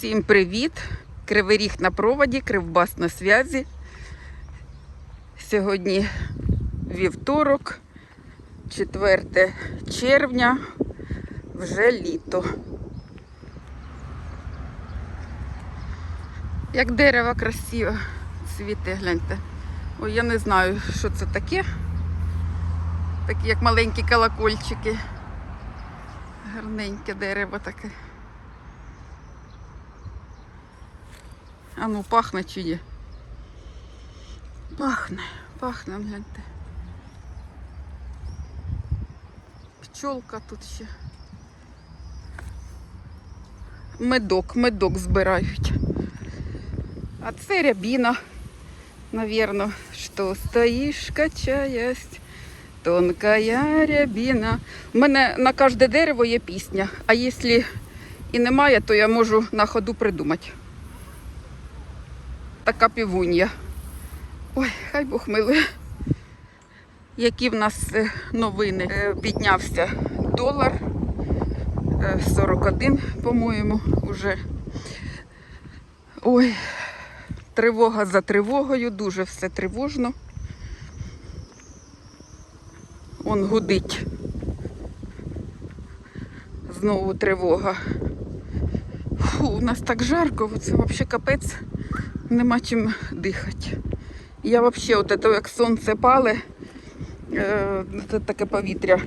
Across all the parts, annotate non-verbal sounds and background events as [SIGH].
Всім привіт! Кривий ріг на проводі, кривбас на зв'язі. Сьогодні вівторок, 4 червня, вже літо. Як дерево красиво цвіте, гляньте. Ой, я не знаю, що це таке. Такі як маленькі колокольчики. Гарненьке дерево таке. А ну пахне чи ні? Пахне, пахне, гляньте. Пчолка тут ще. Медок, медок збирають. А це рябіна, навірно, що стоїш, качаясь, тонкая рябіна. У мене на кожне дерево є пісня, а якщо і немає, то я можу на ходу придумати така півунья. Ой, хай Бог милує. Які в нас е, новини? Е, Піднявся долар. е, 41, по-моєму, уже. Ой, тривога за тривогою, дуже все тривожно. Он гудить. Знову тривога. Фу, у нас так жарко, це взагалі капець нема чим дихати. Я взагалі, от це, як сонце пале, е, це таке повітря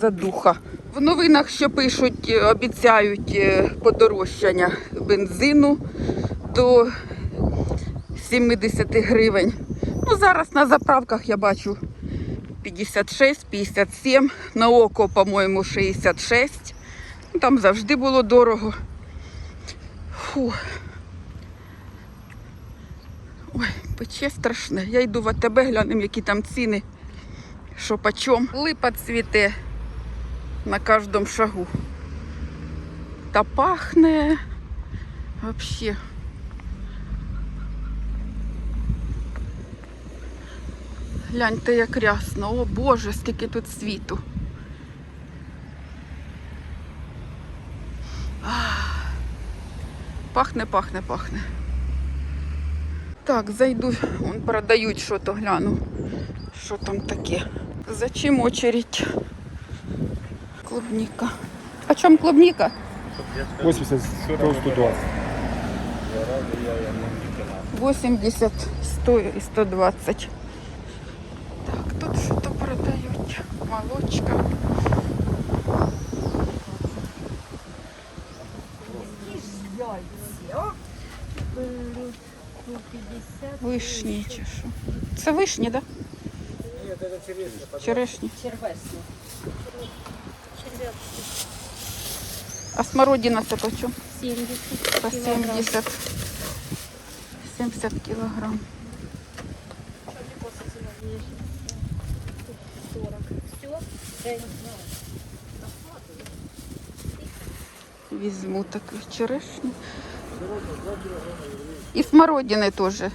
задуха. В новинах, що пишуть, е, обіцяють е, подорожчання бензину до 70 гривень. Ну, зараз на заправках я бачу 56, 57, на око, по-моєму, 66. Ну, Там завжди було дорого. Фу. Ой, пече страшне. Я йду в АТБ, глянемо, які там ціни. Що почем. Липа цвіте на кожному шагу. Та пахне вообще. Гляньте, як рясно. О Боже, скільки тут світу. Пахне, пахне, пахне. Так, зайду, вон продають що то гляну. Що там таке? За чим очередь? Клубника. А чому клубника? 80, 100, 120. 80, 100 і 120. Так, тут що то продають. Молочка. Вишні чи що? Це вишні, так? Да? Черешні. Червесні. А смородина це по чому? 70 По 70. 70 кілограм. 40. Все? День. Візьму таку черешню. І смородини теж. Е.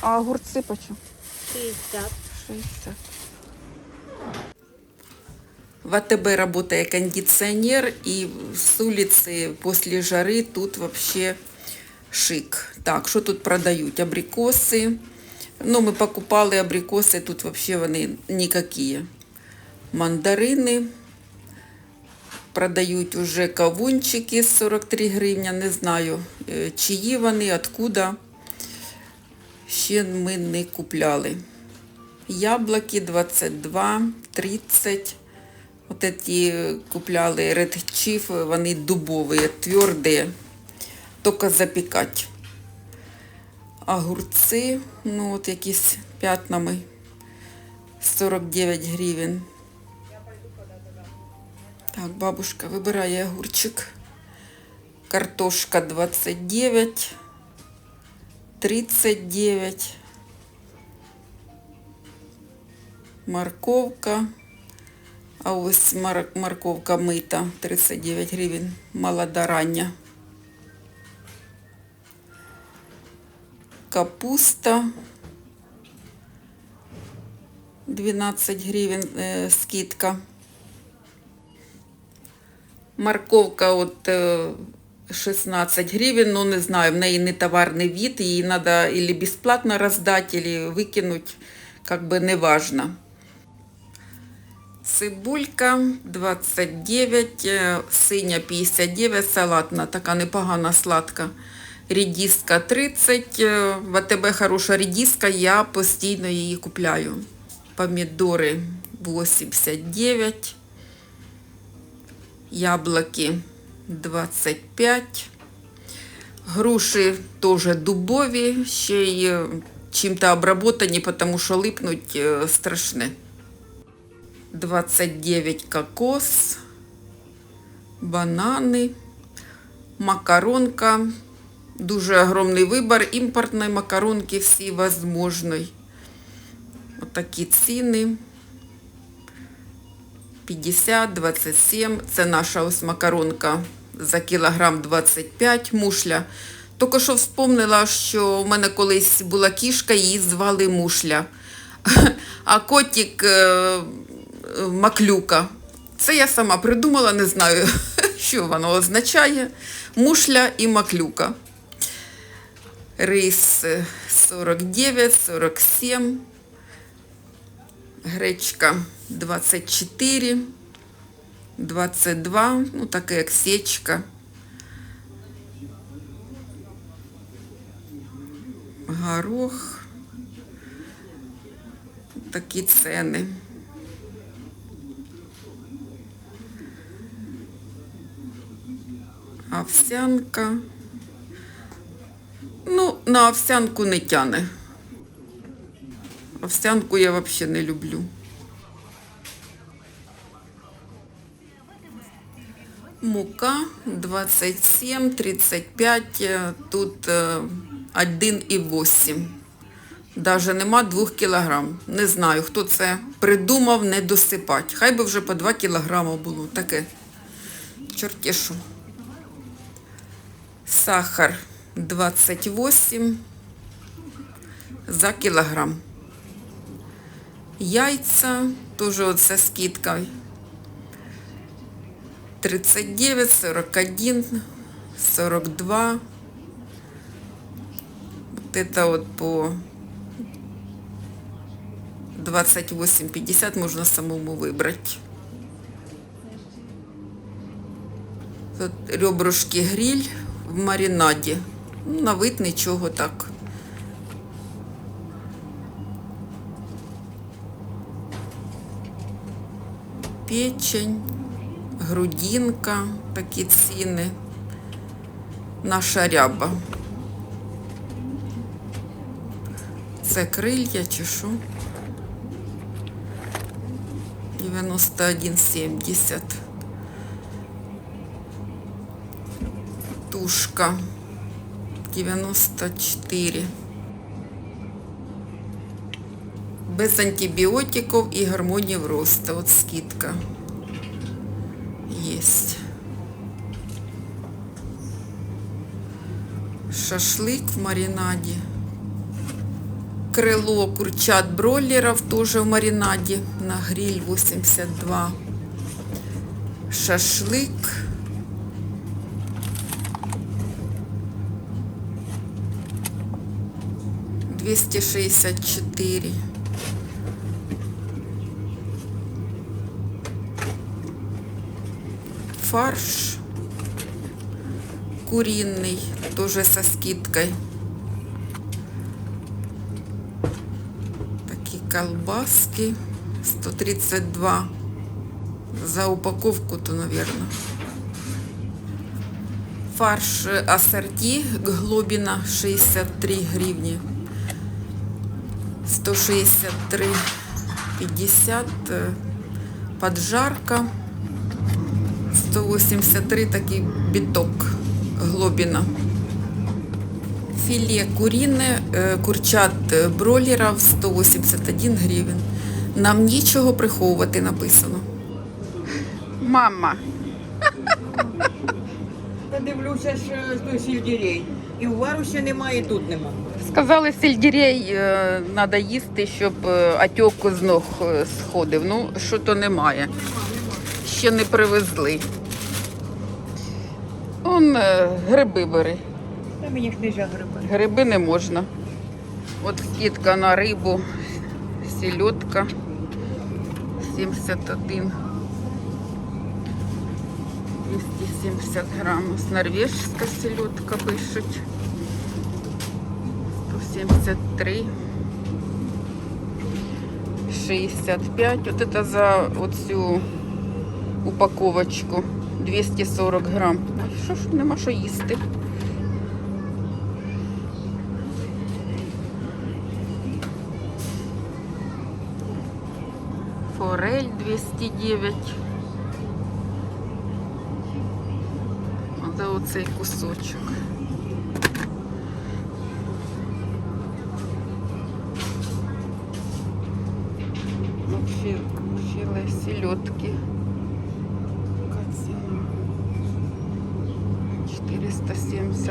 А огурці по чому? 60. 60. В АТБ работает кондиционер, и с улицы после жары тут вообще шик. Так, що тут продають? Абрикоси. Ну, ми покупали абрикоси, тут вообще вони ніякі. Мандарини. Продають уже кавунчики 43 гривня. Не знаю, е, чиї вони, откуда. Ще ми не купляли. Яблоки 22, 30. Вот эти купляли Red Chief, вони дубові, тверді, тільки запікати. Огурці, ну от якісь п'ятнами, 49 гривень. Так, бабушка вибирає огурчик. Картошка 29, 39. Морковка. А ось морковка мита 39 гривень, молода рання. Капуста 12 гривень е, скидка. Морковка от е, 16 гривень, ну не знаю, в неї не товарний від, її треба или безплатно роздати, или викинути, как би не важно. Цибулька 29, е, синя 59, салатна, така непогана сладка. Рідіска 30, е, в АТБ хороша рідіска, я постійно її купляю. Помідори 89, яблуки 25, груші теж дубові, ще й е, чим-то обработані, тому що липнуть е, страшне. 29 кокос, банани, макаронка. Дуже огромний вибір імпортної макаронки всі возможної. Отакі ціни. 50, 27. Це наша ось макаронка за кілограм 25 мушля. Тільки що вспомнила, що в мене колись була кішка, її звали мушля. [LAUGHS] А котик е, маклюка. Це я сама придумала, не знаю, [LAUGHS] що воно означає. Мушля і маклюка. Рис е, 49, 47. Гречка 24, 22, ну таке як сечка. Горох. Такі ціни. Овсянка. Ну, на овсянку не тяне. Овсянку я взагалі не люблю. Мука 27, 35, е, тут е, 1,8. Даже нема 2 кілограм. Не знаю, хто це придумав не досипати. Хай би вже по 2 кілограма було. Таке. Чорті що. Сахар 28 за кілограм. Яйця, теж оце скидка. 39, 41, 42. Вот это вот по 28,50 можно самому выбрать. Тут ребрышки гриль в маринаде. Ну, на вид нічого так. Печень, грудинка, такі ціни. Наша ряба. Це крилья чи що? 91,70. Тушка 94. Без антибіотиків і гормонів росту. От скидка Есть. Шашлык в маринаде. Крыло курчат бройлеров тоже в маринаде. На гриль 82. Шашлык. Двести шестьдесят четыре. Фарш куриный, тоже со скидкой. Такие колбаски 132 за упаковку-то, наверное. Фарш э, ассорти Глобина 63 гривни. 163 50 э, поджарка 183 такий біток глобіна. Філе куріне, е, курчат бройлера 181 гривень. Нам нічого приховувати написано. Мама, Та дивлюся, що той сільдірей. І у вару ще немає, і тут нема. сказали, сельдерей треба їсти, щоб е, отек з ног е, сходив. Ну, що то немає. Ще не привезли. Он е, гриби бери. Та мені жаль гриби. Гриби не можна. От скидка на рибу, сільотка 71. 270 грам. Норвежська сільотка пишуть. 173. 65. От це за оцю упаковочку. 240 грам. Ой, Що ж нема що їсти? Форель 209. Оце оцей кусочок.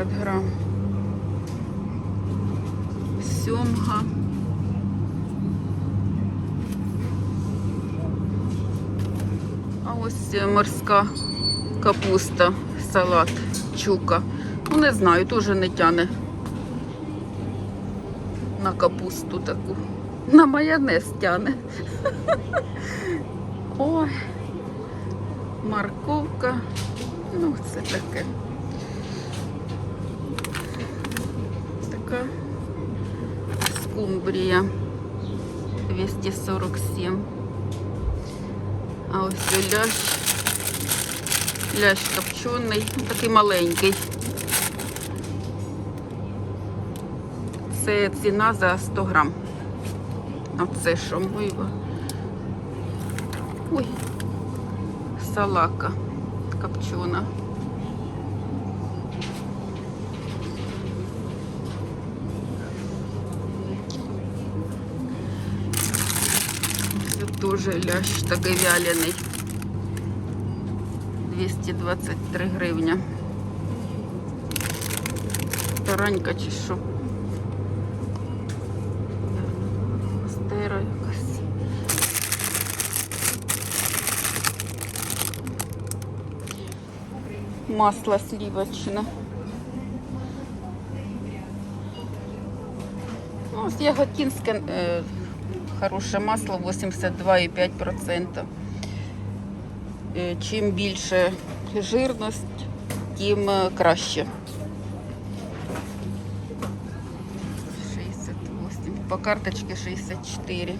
470 грам. Сьомга. А ось е, морська капуста, салат, чука. Ну, не знаю, теж не тяне на капусту таку. На майонез тяне. [LAUGHS] Ой, морковка. Ну, це таке. Така скумбрія 247. А ось лящ. Лящ копчений, ну, такий маленький. Це ціна за 100 грам. А це що мива? Ой, салака копчена. Це теж лящ такий вялений. 223 гривня. Таранька чи що? Стера якась. Масло сливочне. Ну, ось яготинське е, хороше масло 82,5%. Е, Чим більше жирність, тим краще. 68. По карточці 64.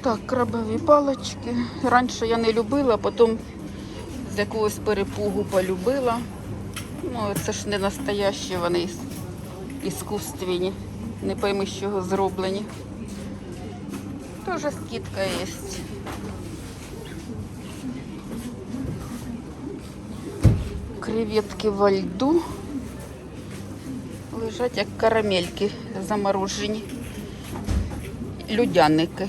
Так, крабові палички. Раніше я не любила, потім з якогось перепугу полюбила. Ну, це ж не настоящі, вони іскусственні. Не пойми, з чого зроблені. Тоже скидка є. Креветки во льду. Лежать як карамельки заморожені. Людяники.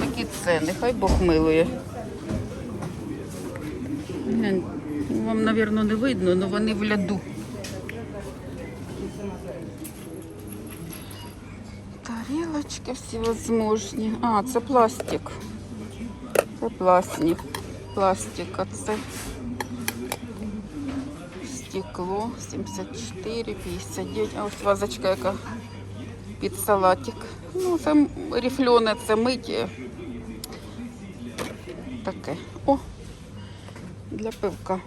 Такі ціни, хай Бог милує. Вам, мабуть, не видно, але вони в ляду. Тарілочки всевозможні. А, це пластик. Це пластик. Пластик, а це стекло 74, 59. А ось вазочка яка під салатик. Ну, це рифльоне, це миті. Таке. О, для пивка.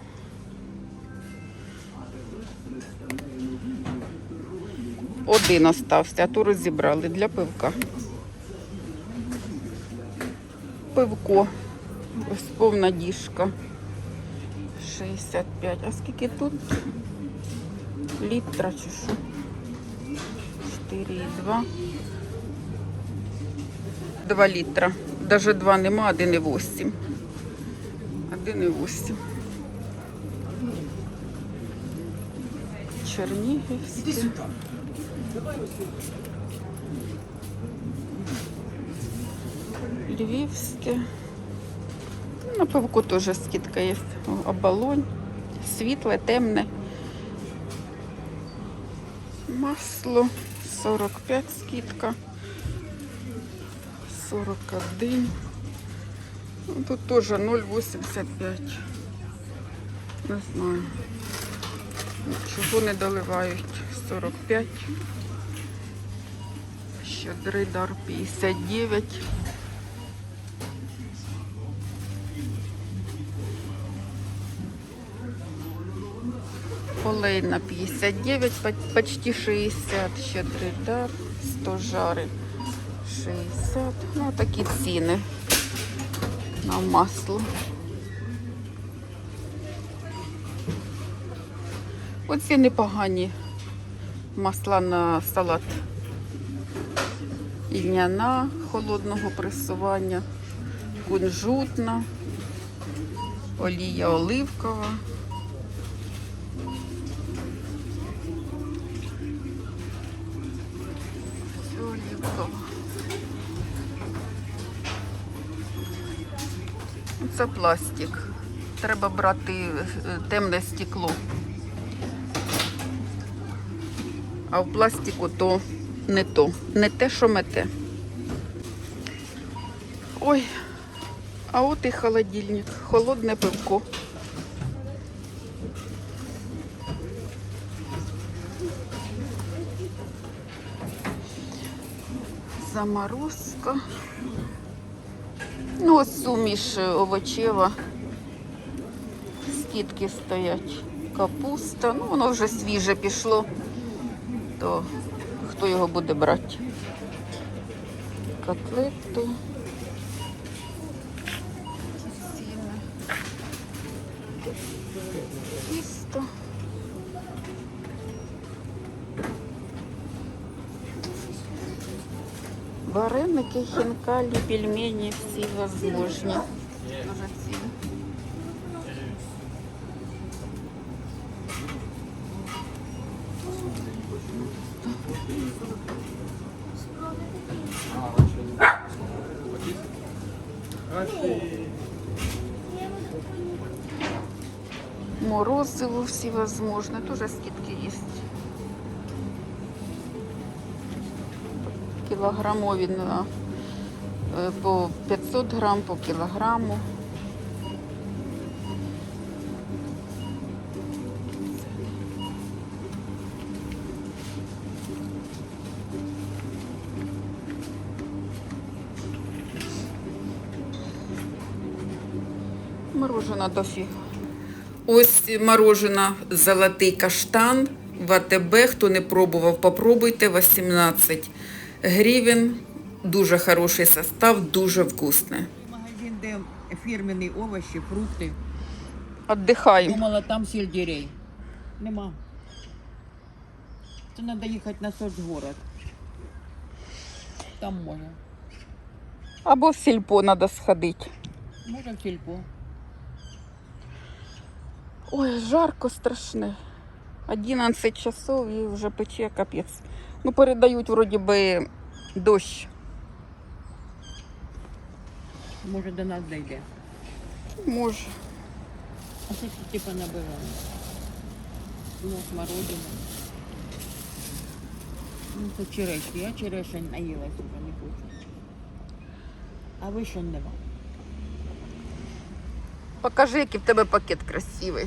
Один остався, а ту розібрали для пивка. Пивко. Ось повна діжка. 65. А скільки тут? Літра чи що? 4,2. 2 літра. Даже 2 нема, 1,8. 1,8. Чернігівське. Львівське. На пивку теж скидка є. Оболонь. Світле, темне. Масло 45 скидка. 41. Ну, тут теж 0,85. Не знаю. Чого не доливають? 45. Щедрий дар 59. Олейна 59, по- почти 60, щедрий дар, 100 жари 60. Ну, такі ціни на масло. Оці непогані масла на салат. Ільняна холодного пресування, кунжутна, олія оливкова. Це пластик. Треба брати е, темне стекло. А в пластику то не то. Не те, що мете. Ой, а от і холодильник. Холодне пивко. Заморозка. Ну, ось суміш е, овочева. Скидки стоять. Капуста. Ну, воно вже свіже пішло. То хто його буде брати? Котлету. Тісто. Вареники, хінкалі, пельмені, всі возможні. Морозиво всі возможно. Тоже скидки есть. Кілограмові е, по 500 грам, по кілограму. Морожена дофіга. Ось морожена золотий каштан в АТБ. Хто не пробував, попробуйте. 18 гривень. Дуже хороший состав, дуже вкусне. Магазин, де фірмені овочі, фрукти. Отдихаємо. Думала, там сельдерей. Нема. Це треба їхати на соцгород. Там може. Або в сільпо треба сходити. Може в сільпо. Ой, жарко страшне. 11 часов і вже пече капець. Ну, передають вроді би дощ. Може до нас дійде. Може. А це типа набиває. Ну, смородина. Ну, це черешні. Я черешень наїлась уже, не хочу. А ви що нема? Покажи, який в тебе пакет красивий.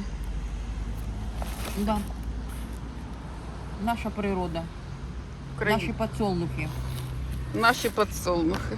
Да. Наша природа. Україна. Наші подсолнухи. Наші подсолнухи.